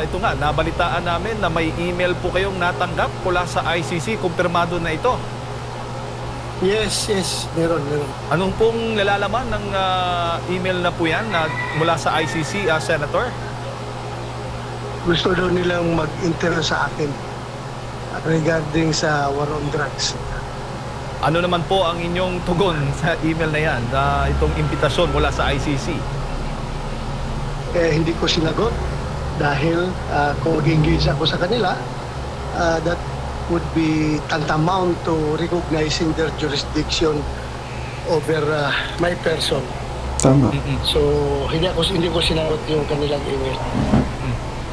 ah, ito nga, nabalitaan namin na may email po kayong natanggap mula sa ICC. Kumpirmado na ito. Yes, yes, meron, meron. Anong pong nalalaman ng ah, email na po yan na mula sa ICC, ah, Senator? Gusto daw nilang mag-interview sa akin regarding sa war on drugs. Ano naman po ang inyong tugon sa email na yan, na itong imbitasyon mula sa ICC? Eh, hindi ko sinagot dahil ah, kung mag-engage ako sa kanila, ah, that would be tantamount to recognizing their jurisdiction over ah, my person. Tama. So, hindi ako hindi ko sinagot yung kanilang email.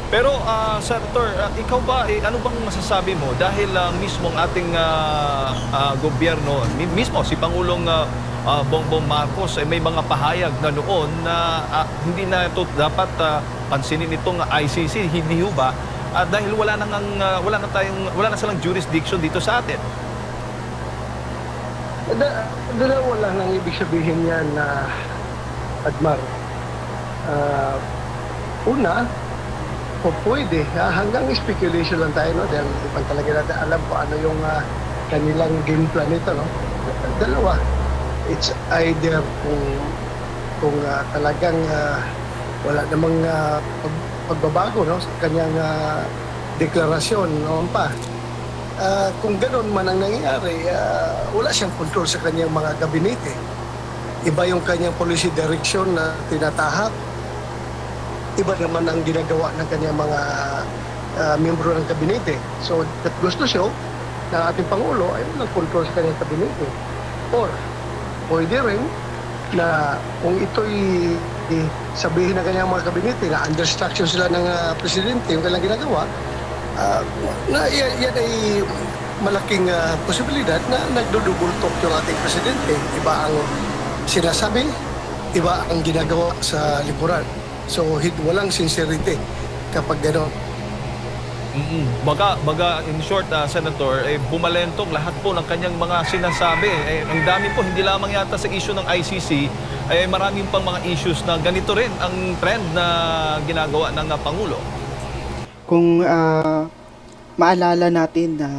Pero ah, Senator, ah, ikaw ba, eh, ano bang masasabi mo dahil ah, mismo ang ating ah, ah, gobyerno, mi- mismo si Pangulong ah, ah, Bongbong Marcos ay may mga pahayag na noon na ah, hindi na ito dapat ah, pansinin itong ICC, hindi ho ba? Ah, dahil wala nang ang, ah, wala na tayong wala na silang jurisdiction dito sa atin. Da, dalawa lang ang ibig sabihin yan na Admar. Ah, una, o pwede, ah, hanggang speculation lang tayo, no? dahil di pa talaga natin alam kung ano yung ah, kanilang game plan nito. No? Dalawa, it's either kung, kung ah, talagang ah, wala namang ah, pag- pagbabago no? sa kanyang ah, deklarasyon noon pa. Ah, kung gano'n man ang nangyayari, ah, wala siyang control sa kanyang mga gabinete. Iba yung kanyang policy direction na tinatahak. Iba naman ang ginagawa ng kanyang mga ah, membro ng kabinete. So, that gusto siya ng ating Pangulo ay walang control sa kanyang kabinete. Or, pwede rin na kung ito'y eh, sabihin ng kanyang mga kabinete na under instruction sila ng ah, presidente yung kanilang ginagawa, Ah, na yan, yan ay malaking ah, posibilidad na nagdudubultok yung ating presidente. Iba ang sinasabi, iba ang ginagawa sa likuran. So, hid, walang sincerity kapag gano'n. mm Baga, baga in short, ah, Senator, eh, bumalentong lahat po ng kanyang mga sinasabi. Eh, ang dami po, hindi lamang yata sa issue ng ICC, eh, maraming pang mga issues na ganito rin ang trend na ginagawa ng ah, Pangulo. Kung ah, maalala natin na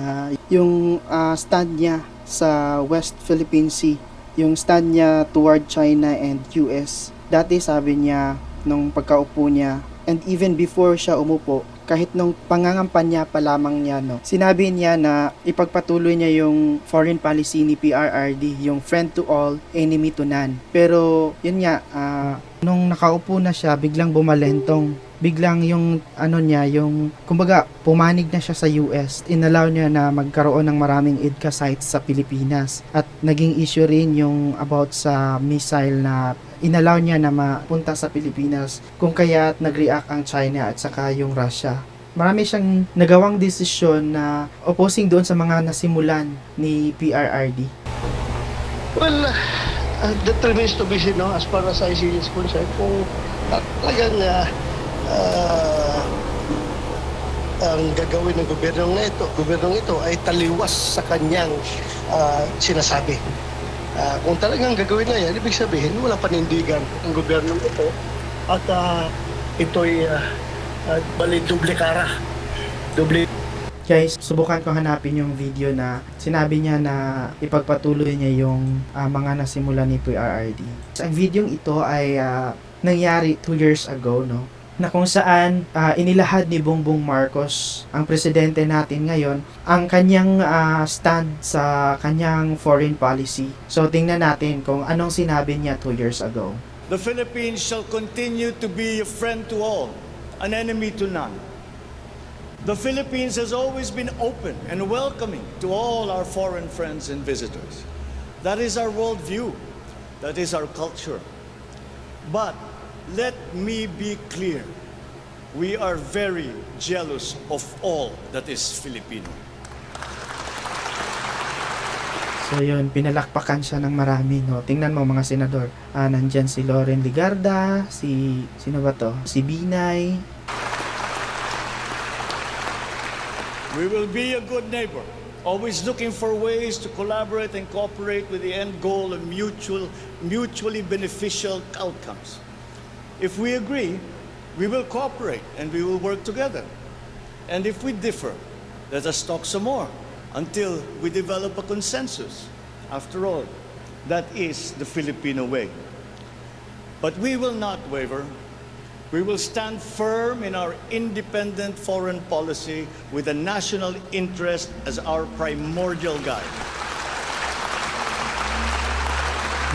yung ah, stand niya sa West Philippine Sea, yung stand niya toward China and US, dati sabi niya nung pagkaupo niya and even before siya umupo, kahit nung pangangampanya pa lamang niya, no, sinabi niya na ipagpatuloy niya yung foreign policy ni PRRD, yung friend to all, enemy to none. Pero, yun nga, ah, nung nakaupo na siya, biglang bumalentong. Biglang yung, ano niya, yung, kumbaga, pumanig na siya sa US. Inalaw niya na magkaroon ng maraming IDCA sites sa Pilipinas. At naging issue rin yung about sa missile na inalaw niya na mapunta sa Pilipinas kung kaya't nag-react ang China at saka yung Russia. Marami siyang nagawang desisyon na opposing doon sa mga nasimulan ni PRRD. Well, uh, that remains to be seen, no, as far as ICC is concerned, kung talagang uh, uh, ang gagawin ng gobyerno na ito, gobyernong ito ay taliwas sa kanyang uh, sinasabi. Uh, kung talagang gagawin na yan, ibig sabihin, wala panindigan ang gobyernong ito at uh, ito'y uh, uh, bali doble kara. Doble Guys, subukan ko hanapin yung video na sinabi niya na ipagpatuloy niya yung ah, mga nasimula ni PRRD. Ang video ito ay ah, nangyari 2 years ago, no? Na kung saan ah, inilahad ni Bongbong Marcos, ang presidente natin ngayon, ang kanyang ah, stand sa kanyang foreign policy. So tingnan natin kung anong sinabi niya 2 years ago. The Philippines shall continue to be a friend to all, an enemy to none. The Philippines has always been open and welcoming to all our foreign friends and visitors. That is our worldview. That is our culture. But let me be clear. We are very jealous of all that is Filipino. So yun, pinalakpakan siya ng marami, no? Tingnan mo mga senador. Ah, nandyan si Loren Ligarda, si, sino ba to? Si Binay, We will be a good neighbor, always looking for ways to collaborate and cooperate with the end goal of mutual, mutually beneficial outcomes. If we agree, we will cooperate and we will work together. And if we differ, let us talk some more until we develop a consensus. After all, that is the Filipino way. But we will not waver. We will stand firm in our independent foreign policy with the national interest as our primordial guide.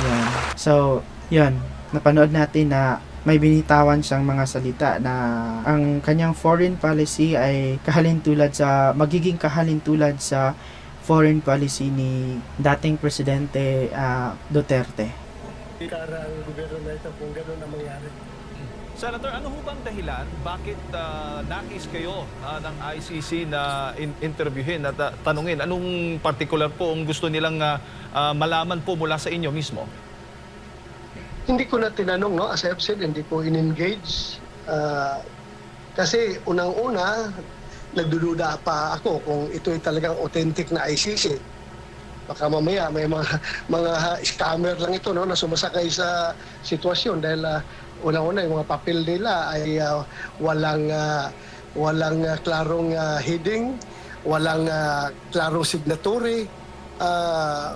Yan. So, yan. Napanood natin na may binitawan siyang mga salita na ang kanyang foreign policy ay kahalintulad sa magiging kahalintulad sa foreign policy ni dating presidente ah, Duterte. Kara ang gobyerno na ito kung gano'n ang mangyari. Senator, ano ho bang dahilan? Bakit ah, nais kayo ah, ng ICC na in- interviewin at ah, tanungin? Anong particular po ang gusto nilang ah, ah, malaman po mula sa inyo mismo? Hindi ko na tinanong, no? As I've said, hindi ko in-engage. Ah, kasi unang-una, nagdududa pa ako kung ito ay talagang authentic na ICC. Baka mamaya may mga mga scammer lang ito no na sumasakay sa sitwasyon dahil ah, unang-una yung mga papel nila ay ah, walang ah, walang ah, klarong ah, heading, walang ah, klarong signatory. Ah,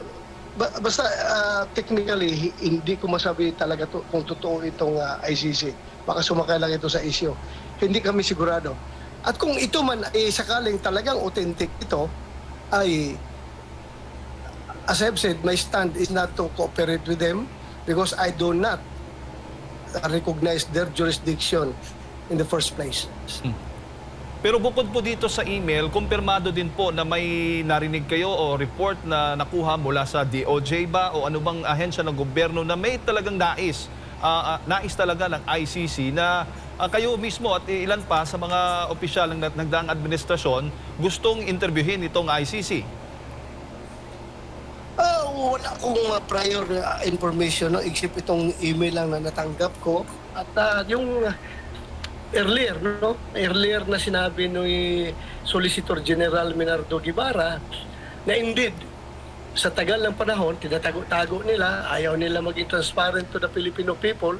ba- basta ah, technically hi- hindi ko masabi talaga to, kung totoo itong ah, ICC. Baka sumakay lang ito sa issue. Hindi kami sigurado. At kung ito man ay sakaling talagang authentic ito, ay as I've said, my stand is not to cooperate with them because I do not recognize their jurisdiction in the first place. Pero bukod po dito sa email, kumpirmado din po na may narinig kayo o report na nakuha mula sa DOJ ba o bang ahensya ng gobyerno na may talagang nais, ah, nais talaga ng ICC na ah, kayo mismo at ilan pa sa mga opisyal ng nagdaang administrasyon gustong interviewin itong ICC. Ah, wala akong uh, prior uh, information no except itong email lang na natanggap ko at ah, yung uh, earlier no earlier na sinabi ni Solicitor General Minardo Guevara na indeed sa tagal ng panahon tinatago-tago nila ayaw nila maging transparent to the Filipino people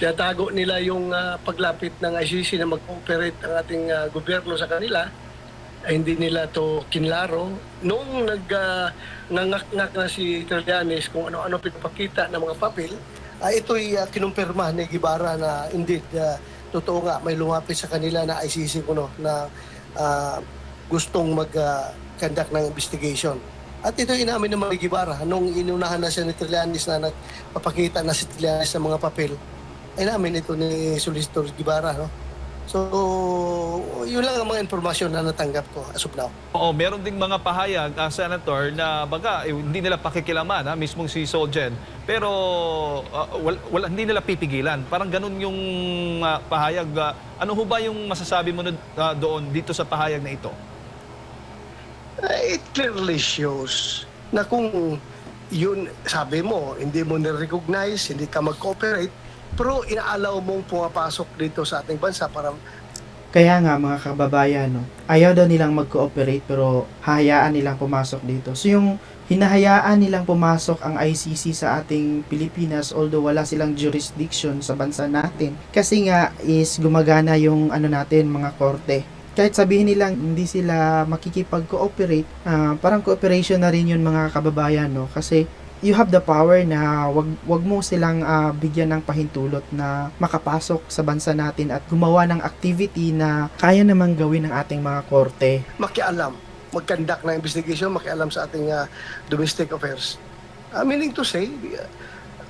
tinatago nila yung ah, paglapit ng ICC na mag-cooperate ang ating ah, gobyerno sa kanila ay hindi nila to kinlaro. Noong nag uh, nangak-ngak na si Trillanes kung ano-ano pinapakita ng mga papel, ay ito'y uh, kinumpirma ni Gibara na indeed uh, totoo nga may lumapit sa kanila na ICC kuno na uh, gustong mag-conduct ng investigation. At ito inamin naman ni Gibara nung inunahan na siya ni Trillanes na nagpapakita na si Trillanes ng mga papel. Ay namin ito ni Solicitor Gibara. No? So, yun lang ang mga informasyon na natanggap ko as of now. Oo, meron ding mga pahayag, ah, Senator, na baga, eh, hindi nila pakikilaman, ha, mismong si Solgen. Pero ah, wal, wala, hindi nila pipigilan. Parang ganun yung ah, pahayag. ah. ano ho ba yung masasabi mo na, ah, doon dito sa pahayag na ito? Uh, it clearly shows na kung yun, sabi mo, hindi mo na-recognize, hindi ka mag-cooperate, pero inaalaw mong pumapasok dito sa ating bansa para Kaya nga mga kababayan, no, ayaw daw nilang mag-cooperate pero hahayaan nilang pumasok dito. So yung hinahayaan nilang pumasok ang ICC sa ating Pilipinas although wala silang jurisdiction sa bansa natin kasi nga is gumagana yung ano natin mga korte. Kahit sabihin nilang hindi sila makikipag-cooperate, ah, parang cooperation na rin yun mga kababayan no kasi you have the power na wag wag mo silang ah, bigyan ng pahintulot na makapasok sa bansa natin at gumawa ng activity na kaya namang gawin ng ating mga korte. makialam, mag-conduct ng investigation, makialam sa ating uh, domestic affairs. Uh, meaning to say, uh,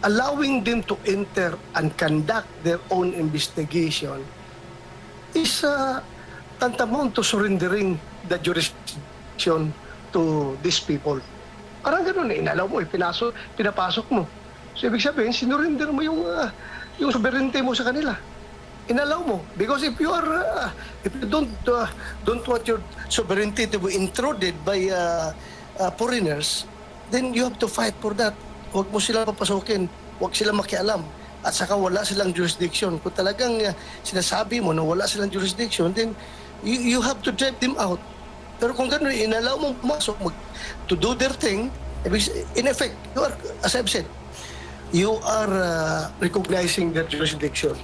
allowing them to enter and conduct their own investigation is uh, tantamount to surrendering the jurisdiction to these people. Parang ganun eh, inalaw mo, eh, pinasok, pinapasok mo. So ibig sabihin, sinurrender mo yung, uh, yung sovereignty mo sa kanila. Inalaw mo. Because if you are, uh, if you don't, uh, don't want your sovereignty to be intruded by uh, uh, foreigners, then you have to fight for that. Huwag mo sila papasukin. Huwag sila makialam. At saka wala silang jurisdiction. Kung talagang uh, sinasabi mo na wala silang jurisdiction, then you, you have to drive them out. Pero kung gano'n, inalaw mong pumasok mag, to do their thing, in effect, you are, as I've said, you are uh, recognizing their jurisdiction.